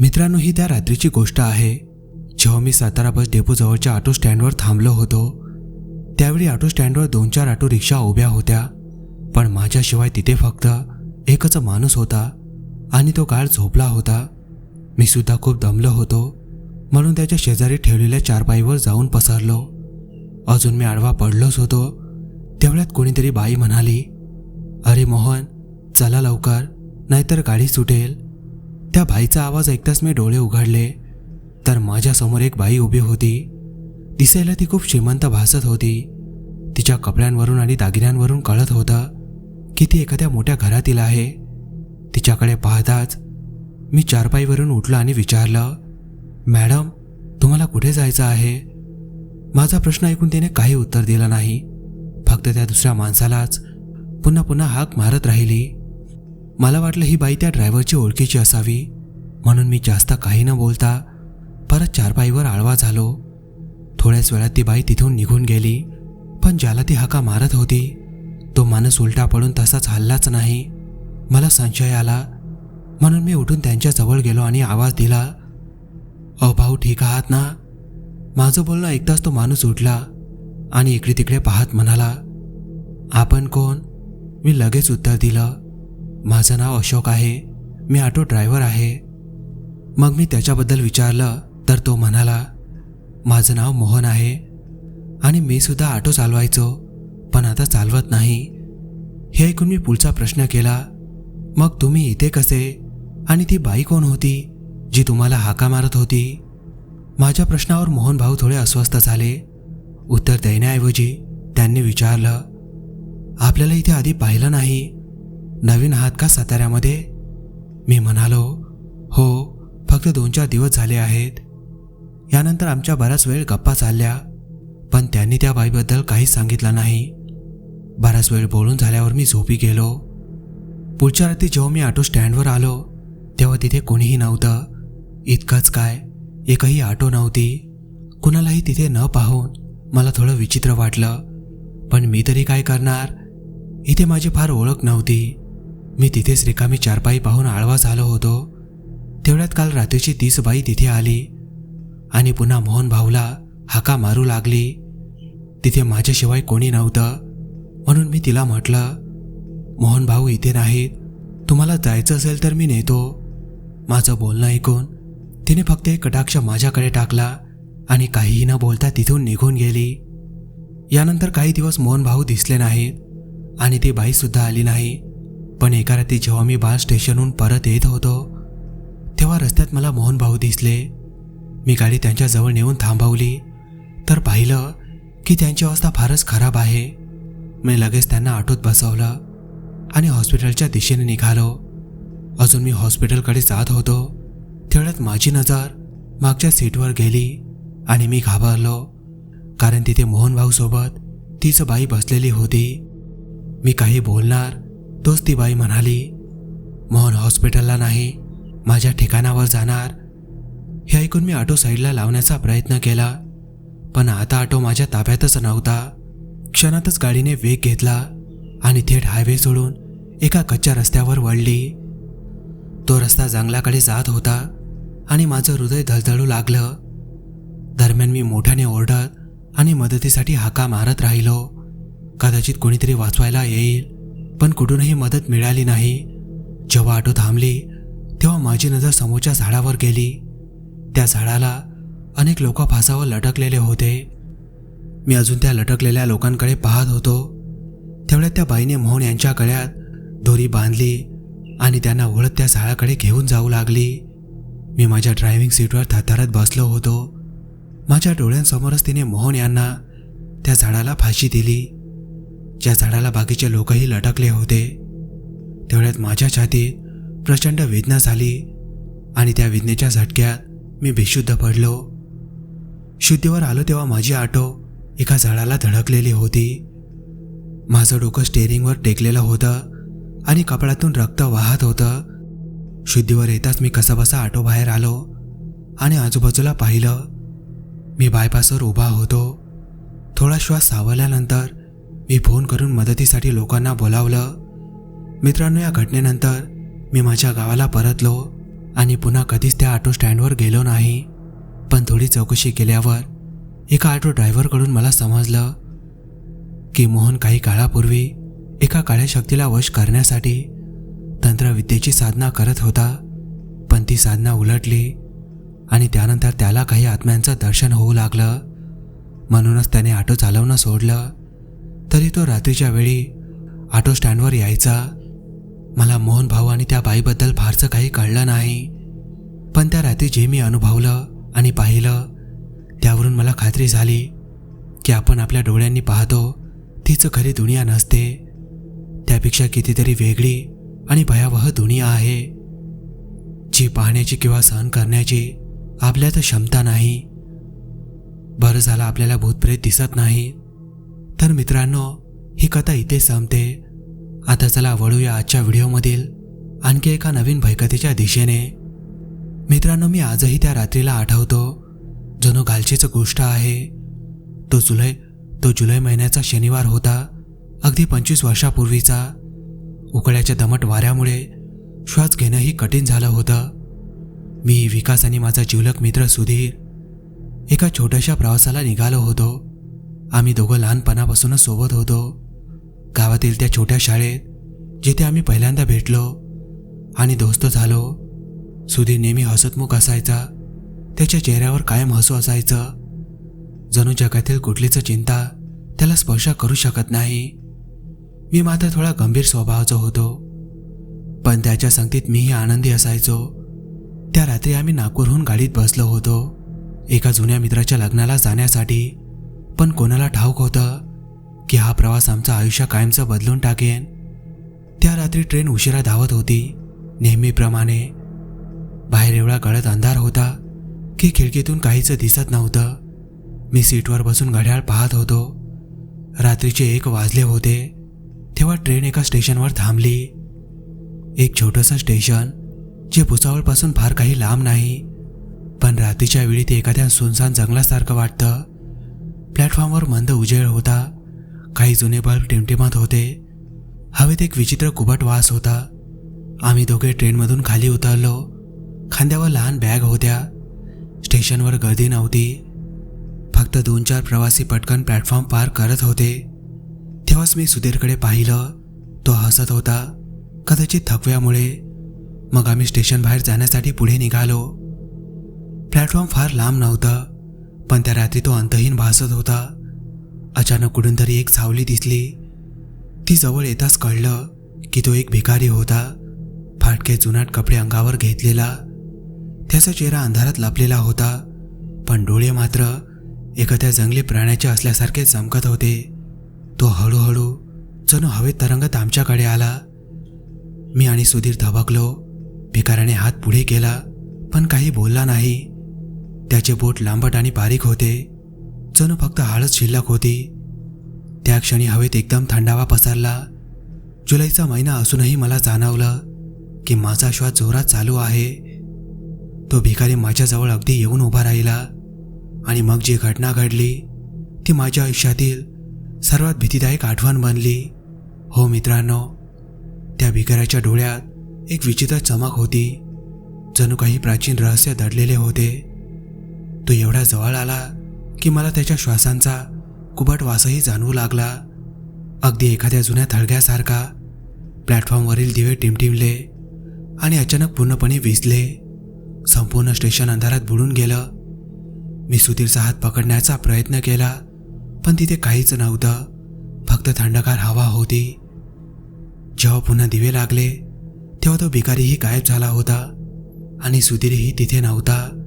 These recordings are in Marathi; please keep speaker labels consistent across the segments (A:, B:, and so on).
A: मित्रांनो ही त्या रात्रीची गोष्ट आहे जेव्हा मी सातारा बस डेपोजवळच्या ऑटो स्टँडवर थांबलो होतो. त्यावेळी ऑटो स्टँडवर दोन चार ऑटो रिक्षा उभ्या होत्या पण माझ्याशिवाय तिथे फक्त एकच माणूस होता आणि तो काळ झोपला होता. मी सुद्धा खूप दमलो होतो म्हणून त्याच्या शेजारी ठेवलेल्या चारपाईवर जाऊन पसरलो. अजून मी आडवा पडलोच होतो. तेवढ्यात कोणीतरी बाई म्हणाली अरे मोहन चला लवकर नाहीतर गाडी सुटेल. त्या बाईचा आवाज ऐकताच मी डोळे उघडले. तर माझ्यासमोर एक बाई उभी होती. दिसायला ती खूप श्रीमंत भासत होती. तिच्या कपड्यांवरून आणि दागिन्यांवरून कळत होतं की ती एखाद्या मोठ्या घरातील आहे. तिच्याकडे पाहताच मी चारपाईवरून उठलो आणि विचारलं मॅडम तुम्हाला कुठे जायचं आहे? माझा प्रश्न ऐकून तिने काही उत्तर दिलं नाही. फक्त त्या दुसऱ्या माणसालाच पुन्हा पुन्हा हाक मारत राहिली. मला वाटलं ही बाई त्या ड्रायव्हरची ओळखीची असावी. म्हणून मी जास्त काही न बोलता परत चारपाईवर आळवा झालो. थोड्याच वेळात ती बाई तिथून निघून गेली पण ज्याला ती हाका मारत होती तो माणूस उलटा पडून तसाच हल्लाच नाही. मला संशय आला. म्हणून मी उठून त्यांच्याजवळ गेलो आणि आवाज दिला अ भाऊ ठीक आहात ना? माझं बोलणं ऐकताच तो माणूस उठला आणि इकडे तिकडे पाहत म्हणाला आपण कोण? मी लगेच उत्तर दिलं माझं नाव अशोक आहे. मी ऑटो ड्रायव्हर आहे. मग मी त्याच्याबद्दल विचारलं तर तो म्हणाला माझं नाव मोहन आहे. आणि मी सुद्धा ऑटो चालवायचो पण आता चालवत नाही. हे ऐकून मी पुढचा प्रश्न केला मग तुम्ही इथे कसे? आणि ती बाई कोण होती जी तुम्हाला हाका मारत होती? माझ्या प्रश्नावर मोहन भाऊ थोडे अस्वस्थ झाले. उत्तर देण्याऐवजी त्यांनी विचारलं आपल्याला इथे आधी पाहिलं नाही. नवीन आहात का साताऱ्यामध्ये? मी म्हणालो हो फक्त दोन चार दिवस झाले आहेत. यानंतर आमच्या बराच वेळ गप्पा चालल्या पण त्यांनी त्या बाईबद्दल काहीच सांगितलं नाही. बराच वेळ बोलून झाल्यावर मी झोपी गेलो. पुढच्या रात्री जेव्हा मी ऑटो स्टँडवर आलो तेव्हा तिथे कोणीही नव्हतं. इतकंच काय एकही ऑटो नव्हती. कुणालाही तिथे न पाहून मला थोडं विचित्र वाटलं. पण मी तरी काय करणार? इथे माझी फार ओळख नव्हती. मी तिथेच रिकामी चारपाई पाहून आळवा झालो होतो. तेवढ्यात काल रात्रीची तीस बाई तिथे आली आणि पुन्हा मोहन भाऊला हाका मारू लागली. तिथे माझ्याशिवाय कोणी नव्हतं. म्हणून मी तिला म्हटलं मोहन भाऊ इथे नाहीत. तुम्हाला जायचं असेल तर मी नेतो. माझं बोलणं ऐकून तिने फक्त एक कटाक्ष माझ्याकडे टाकला आणि काहीही न बोलता तिथून निघून गेली. यानंतर काही दिवस मोहन भाऊ दिसले नाहीत आणि ती बाईसुद्धा आली नाही. पण एका रात्री जेव्हा मी बास स्टेशनहून परत येत होतो तेव्हा रस्त्यात मला मोहन भाऊ दिसले. मी गाडी त्यांच्याजवळ नेऊन थांबवली. तर पाहिलं की त्यांची अवस्था फारच खराब आहे. मी लगेच त्यांना आटोत बसवलं आणि हॉस्पिटलच्या दिशेने निघालो. अजून मी हॉस्पिटलकडे जात होतो. तेवढ्यात माझी नजर मागच्या सीटवर गेली आणि मी घाबरलो कारण तिथे मोहन भाऊसोबत तीच बाई बसलेली होती. मी काही बोलणार तोच ती बाई म्हणाली मोहन हॉस्पिटलला नाही माझ्या ठिकाणावर जाणार. हे ऐकून मी ऑटो साईडला लावण्याचा प्रयत्न केला पण आता ऑटो माझ्या ताब्यातच नव्हता. क्षणातच गाडीने वेग घेतला आणि थेट हायवे सोडून एका कच्च्या रस्त्यावर वळली. तो रस्ता जंगलाकडे जात होता आणि माझं हृदय धडधडू लागलं. दरम्यान मी मोठ्याने ओरडत आणि मदतीसाठी हाका मारत राहिलो. कदाचित कोणीतरी वाचवायला येईल. पण कुठूनही मदत मिळाली नाही. जेव्हा ऑटो थांबली तेव्हा माझी नजर समोरच्या झाडावर गेली. त्या झाडाला अनेक लोक फासावर लटकलेले होते. मी अजून त्या लटकलेल्या लोकांकडे पाहत होतो. तेवढ्यात त्या बाईने मोहन यांच्या गळ्यात दोरी बांधली आणि त्यांना ओळख त्या झाडाकडे घेऊन जाऊ लागली. मी माझ्या ड्रायव्हिंग सीटवर थातारत बसलो होतो. माझ्या डोळ्यांसमोरच तिने मोहन यांना त्या झाडाला फाशी दिली. ज्या झाडाला बाकीचे लोकही लटकले होते तेवढ्यात माझ्या छातीत प्रचंड वेदना झाली आणि त्या वेदनेच्या झटक्यात मी बेशुद्ध पडलो. शुद्धीवर आलो तेव्हा माझी आटो एका झाडाला धडकलेली होती. माझं डोकं स्टेअरिंगवर टेकलेलं होतं आणि कपड्यातून रक्त वाहत होतं. शुद्धीवर येताच मी कसाबसा आटो बाहेर आलो आणि आजूबाजूला पाहिलं. मी बायपासवर उभा होतो. थोडा श्वास सावरल्यानंतर मी फोन करून मदतीसाठी लोकांना बोलावलं. मित्रांनो या घटनेनंतर मी माझ्या गावाला परतलो आणि पुन्हा कधीच त्या ऑटो स्टँडवर गेलो नाही. पण थोडी चौकशी केल्यावर एका ऑटो ड्रायव्हरकडून मला समजलं की मोहन काही काळापूर्वी एका काळ्या शक्तीला वश करण्यासाठी तंत्रविद्येची साधना करत होता. पण ती साधना उलटली आणि त्यानंतर त्याला काही आत्म्यांचं दर्शन होऊ लागलं. म्हणूनच त्याने ऑटो चालवणं सोडलं. तरी तो रात्रीच्या वेळी ऑटो स्टँडवर यायचा. मला मोहन भाऊ आणि त्या बाईबद्दल फारसं काही कळलं नाही. पण त्या रात्री जे मी अनुभवलं आणि पाहिलं त्यावरून मला खात्री झाली की आपण आपल्या डोळ्यांनी पाहतो तीच खरी दुनिया नसते. त्यापेक्षा कितीतरी वेगळी आणि भयावह दुनिया आहे. जी पाहण्याची किंवा सहन करण्याची आपल्यात क्षमता नाही. बरं झालं आपल्याला भूतप्रेत दिसत नाही. तर मित्रांनो ही कथा इथे संपते. आता चला वळूया आजच्या व्हिडिओमधील आणखी एका नवीन भयकथेच्या दिशेने. मित्रांनो मी आजही त्या रात्रीला आठवतो जणू गालचीच गोष्ट आहे. तो जुलै तो जुलै महिन्याचा शनिवार होता अगदी पंचवीस वर्षापूर्वीचा. उकळ्याच्या दमट वाऱ्यामुळे श्वास घेणंही कठीण झालं होतं. मी विकास आणि माझा जिवलक मित्र सुधीर एका छोट्याशा प्रवासाला निघालो होतो. आम्ही दोघं लहानपणापासूनच सोबत होतो. गावातील त्या छोट्या शाळेत जिथे आम्ही पहिल्यांदा भेटलो आणि दोस्त झालो सुधीर नेहमी हसतमुख असायचा त्याच्या चेहऱ्यावर कायम हसू असायचं. जणू जगातील कुठलीच चिंता त्याला स्पर्श करू शकत नाही. मी मात्र थोडा गंभीर स्वभावाचा होतो. पण त्याच्या संगतीत मीही आनंदी असायचो. त्या रात्री आम्ही नागपूरहून गाडीत बसलो होतो एका जुन्या मित्राच्या लग्नाला जाण्यासाठी. पण कोणाला ठाऊक होतं की हा प्रवास आमचं आयुष्य कायमचं बदलून टाकेन? त्या रात्री ट्रेन उशिरा धावत होती. नेहमीप्रमाणे बाहेर एवढा गळत अंधार होता की खिडकीतून काहीच दिसत नव्हतं. मी सीटवर बसून घड्याळ पाहत होतो. रात्रीचे एक वाजले होते. तेव्हा ट्रेन एका स्टेशनवर थांबली. एक छोटंसं स्टेशन जे भुसावळपासून फार काही लांब नाही. पण रात्रीच्या वेळी ते एखाद्या सुनसान जंगलासारखं वाटतं. प्लॅटफॉर्मवर मंद उजेड होता. काही जुने बल्ब टिमटिमत होते. हवेत एक विचित्र कुबट वास होता. आम्ही दोघे ट्रेनमधून खाली उतरलो. खांद्यावर लहान बॅग होत्या. स्टेशनवर गर्दी नव्हती. फक्त दोन चार प्रवासी पटकन प्लॅटफॉर्म पार करत होते. तेव्हाच मी सुधीरकडे पाहिलं. तो हसत होता. कदाचित थकव्यामुळे. मग आम्ही स्टेशन बाहेर जाण्यासाठी पुढे निघालो. प्लॅटफॉर्म फार लांब नव्हतं. पण त्या रात्री तो अंतहीन भासत होता. अचानक कुठून तरी एक सावली दिसली. ती जवळ येताच कळलं की तो एक भिकारी होता. फाटके जुनाट कपडे अंगावर घेतलेला. त्याचा चेहरा अंधारात लपलेला होता. पण डोळे मात्र एखाद्या जंगली प्राण्याचे असल्यासारखे चमकत होते. तो हळूहळू जणू हवेत तरंगत आमच्याकडे आला. मी आणि सुधीर धबकलो. भिकाराने हात पुढे केला पण काही बोलला नाही. त्याचे बोट लांबट आणि बारीक होते. जणू फक्त हाळच शिल्लक होती. त्या क्षणी हवेत एकदम थंडावा पसरला. जुलैचा महिना असूनही मला जाणवलं की माझा श्वास जोरात चालू आहे. तो भिकारी माझ्याजवळ अगदी येऊन उभा राहिला आणि मग जी घटना घडली ती माझ्या आयुष्यातील सर्वात भीतीदायक आठवण बनली. हो मित्रांनो त्या भिकाऱ्याच्या डोळ्यात एक विचित्र चमक होती. जणू काही प्राचीन रहस्य दडलेले होते. तो एवढा जवळ आला की मला त्याच्या श्वासांचा कुबट वासही जाणवू लागला. अगदी एखाद्या जुन्या थळग्यासारखा प्लॅटफॉर्मवरील दिवे टिमटिमले आणि अचानक पूर्णपणे विजले. संपूर्ण स्टेशन अंधारात बुडून गेलं. मी सुधीरचा हात पकडण्याचा प्रयत्न केला पण तिथे काहीच नव्हतं. फक्त थंडगार हवा होती. जेव्हा पुन्हा दिवे लागले तेव्हा तो भिकारीही गायब झाला होता आणि सुधीरही तिथे नव्हता.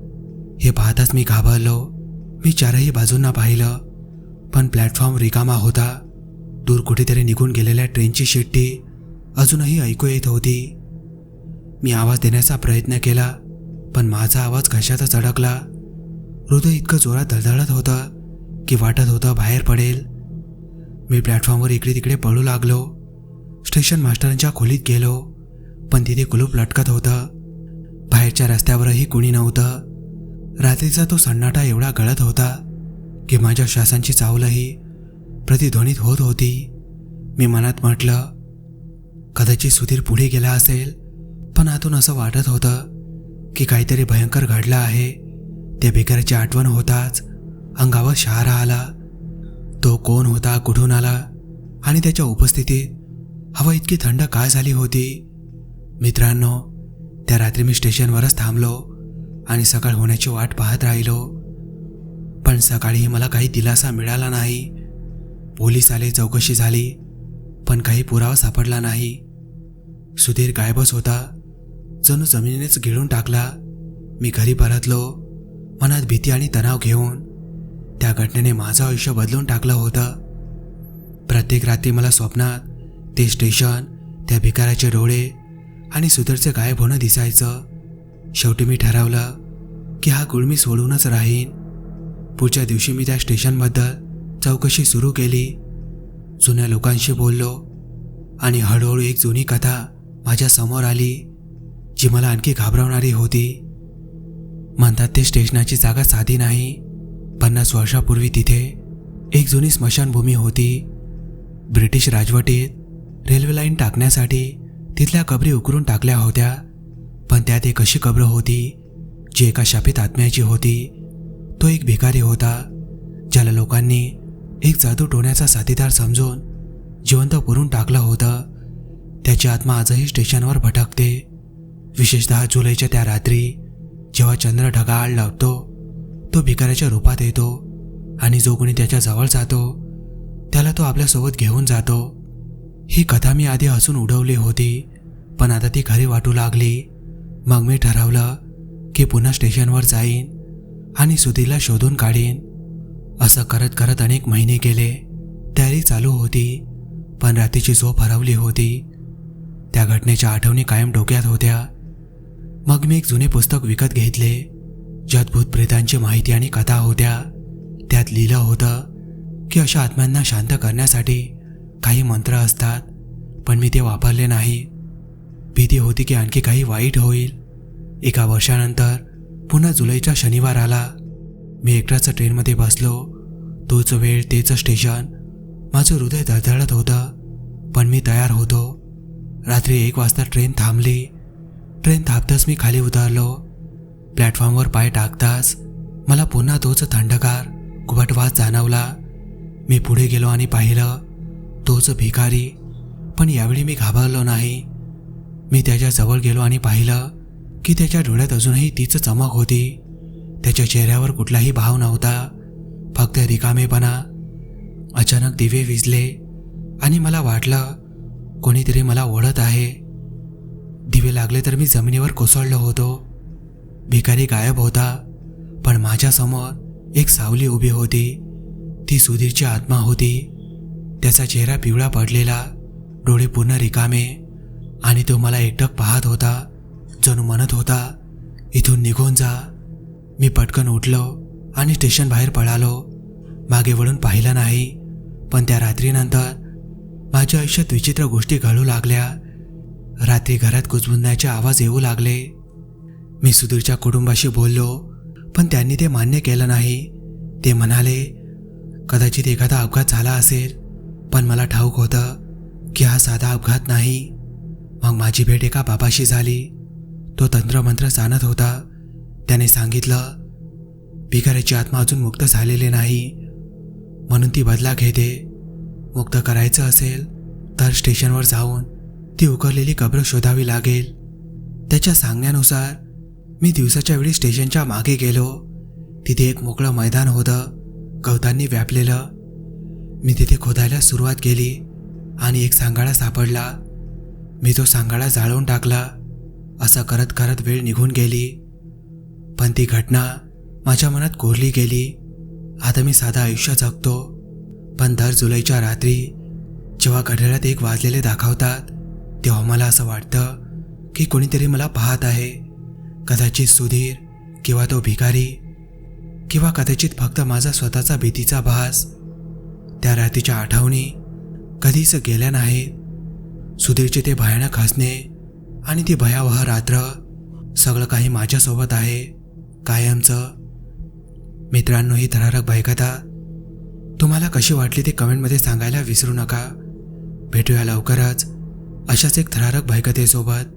A: हे पाहताच मी घाबरलो. मी चारही बाजूंना पाहिलं. पण प्लॅटफॉर्म रिकामा होता. दूर कुठेतरी निघून गेलेल्या ट्रेनची शिट्टी अजूनही ऐकू येत होती. मी आवाज देण्याचा प्रयत्न केला पण माझा आवाज घशातच अडकला. हृदय इतकं जोरात धडधडत होतं की वाटत होतं बाहेर पडेल. मी प्लॅटफॉर्मवर इकडे तिकडे पळू लागलो. स्टेशन मास्टरांच्या खोलीत गेलो पण तिथे कुलूप लटकत होतं. बाहेरच्या रस्त्यावरही कुणी नव्हतं. रात्रीचा तो सन्नाटा एवढा गळत होता की माझ्या श्वासांची चावलंही प्रतिध्वनीत होत होती. मी मनात म्हटलं कदाचित सुधीर पुढे गेला असेल पण आतून असं वाटत होतं की काहीतरी भयंकर घडलं आहे. त्या बेकाराची आठवण होताच अंगावर शहारा आला. तो कोण होता कुठून आला आणि त्याच्या उपस्थितीत हवा इतकी थंड का झाली होती? मित्रांनो त्या रात्री मी स्टेशनवरच थांबलो. आणि सकाळ होण्याची वाट पाहत राहिलो. पण सकाळीही मला काही दिलासा मिळाला नाही. पोलीस आले चौकशी झाली पण काही पुरावा सापडला नाही. सुधीर गायबच होता. जणू जमिनीनेच गिळून टाकला. मी घरी परतलो मनात भीती आणि तणाव घेऊन. त्या घटनेने माझं आयुष्य बदलून टाकलं होतं. प्रत्येक रात्री मला स्वप्नात ते स्टेशन त्या भिकाऱ्याचे डोळे आणि सुधीरचे गायब होणं दिसायचं. शेवटी मी ठरवलं की हा गुळ मी सोडूनच राहीन. पुढच्या दिवशी मी त्या स्टेशनबद्दल चौकशी सुरू केली. जुन्या लोकांशी बोललो आणि हळूहळू एक जुनी कथा माझ्यासमोर आली जी मला आणखी घाबरवणारी होती. म्हणतात ते स्टेशनाची जागा साधी नाही पन्नास वर्षापूर्वी तिथे एक जुनी स्मशानभूमी होती. ब्रिटिश राजवटीत रेल्वे लाईन टाकण्यासाठी तिथल्या कबरी उकरून टाकल्या होत्या. पण त्यात एक अशी कब्र होती जी एका शापित आत्म्याची होती. तो एक भिकारी होता ज्याला लोकांनी एक जादू टोण्याचा साथीदार समजून जिवंत पुरून टाकलं होतं. त्याची आत्मा आजही स्टेशनवर भटकते. विशेषतः जुलैच्या त्या रात्री जेव्हा चंद्र ढगाळ लावतो तो भिकाऱ्याच्या रूपात येतो आणि जो कोणी त्याच्याजवळ जातो त्याला तो आपल्यासोबत घेऊन जातो. ही कथा मी आधी हसून उडवली होती पण आता ती खरी वाटू लागली. मग मी ठरवलं की पुन्हा स्टेशनवर जाईन आणि सुधीला शोधून काढीन. असं करत करत अनेक महिने गेले. तयारी चालू होती पण रात्रीची झोप हरवली होती. त्या घटनेच्या आठवणी कायम डोक्यात होत्या. मग मी एक जुने पुस्तक विकत घेतले. ज्यात भूतप्रेतांची माहिती आणि कथा होत्या. त्यात लिहिलं होतं की अशा आत्म्यांना शांत करण्यासाठी काही मंत्र असतात पण मी ते वापरले नाही. भीती होती की आणखी काही वाईट होईल. एका वर्षानंतर पुन्हा जुलैचा शनिवार आला मी एकटाच ट्रेनमध्ये बसलो. तोच वेळ तेच स्टेशन. माझं हृदय धडधडत होतं पण मी तयार होतो. रात्री एक वाजता ट्रेन थांबली. ट्रेन थांबताच मी खाली उतरलो. प्लॅटफॉर्मवर पाय टाकताच मला पुन्हा तोच थंडगार कुबटवास जाणवला. मी पुढे गेलो आणि पाहिलं तोच भिकारी. पण यावेळी मी घाबरलो नाही. मी त्याच्याजवळ गेलो आणि पाहिलं की त्याच्या डोळ्यात अजूनही तीच चमक होती. त्याच्या चेहऱ्यावर कुठलाही भाव नव्हता. फक्त रिकामेपणा. अचानक दिवे विजले आणि मला वाटलं कोणीतरी मला ओढत आहे. दिवे लागले तर मी जमिनीवर कोसळलो होतो. भिकारी गायब होता पण माझ्यासमोर एक सावली उभी होती. ती सुधीरची आत्मा होती. त्याचा चेहरा पिवळा पडलेला डोळे पूर्ण रिकामे. आणि तो मला एकटक पाहत होता जणू म्हणत होता इथून निघून जा. मी पटकन उठलो आणि स्टेशन बाहेर पळालो. मागे वळून पाहिलं नाही पण त्या रात्रीनंतर माझ्या आयुष्यात विचित्र गोष्टी घडू लागल्या. रात्री घरात कुजबुंदाचे आवाज येऊ लागले. मी सुधीरच्या कुटुंबाशी बोललो पण त्यांनी ते मान्य केलं नाही. ते म्हणाले कदाचित एखादा अपघात झाला असेल पण मला ठाऊक होतं की हा साधा अपघात नाही. मग माझी भेट एका बाबाशी झाली. तो तंत्रमंत्र जाणत होता. त्याने सांगितलं भिकाऱ्याची आत्मा अजून मुक्त झालेली नाही. म्हणून ती बदला घेते. मुक्त करायचं असेल तर स्टेशनवर जाऊन ती उकरलेली कब्र शोधावी लागेल. त्याच्या सांगण्यानुसार मी दिवसाच्या वेळी स्टेशनच्या मागे गेलो. तिथे एक मोकळं मैदान होतं. गवतांनी व्यापलेलं. मी तिथे खोदायला सुरुवात केली आणि एक सांगाडा सापडला. मी तो सांगाडा जाळून टाकला. असं करत करत वेळ निघून गेली. पण ती घटना माझ्या मनात कोरली गेली. आता मी साधं आयुष्य जगतो. पण दर जुलैच्या रात्री जेव्हा घड्याळात एक वाजलेले दाखवतात तेव्हा मला असं वाटतं की कोणीतरी मला पाहत आहे. कदाचित सुधीर किंवा तो भिकारी किंवा कदाचित फक्त माझा स्वतःचा भीतीचा भास. त्या रात्रीच्या आठवणी कधीच गेल्या नाहीत. सुधीरचे ते भयानक हसणे आणि ती भयावह रात्र सगळं काही माझ्यासोबत आहे कायमचं. मित्रांनो ही थरारक भयकथा तुम्हाला कशी वाटली ते कमेंटमध्ये सांगायला विसरू नका. भेटूया लवकरच अशाच एक थरारक भयकथेसोबत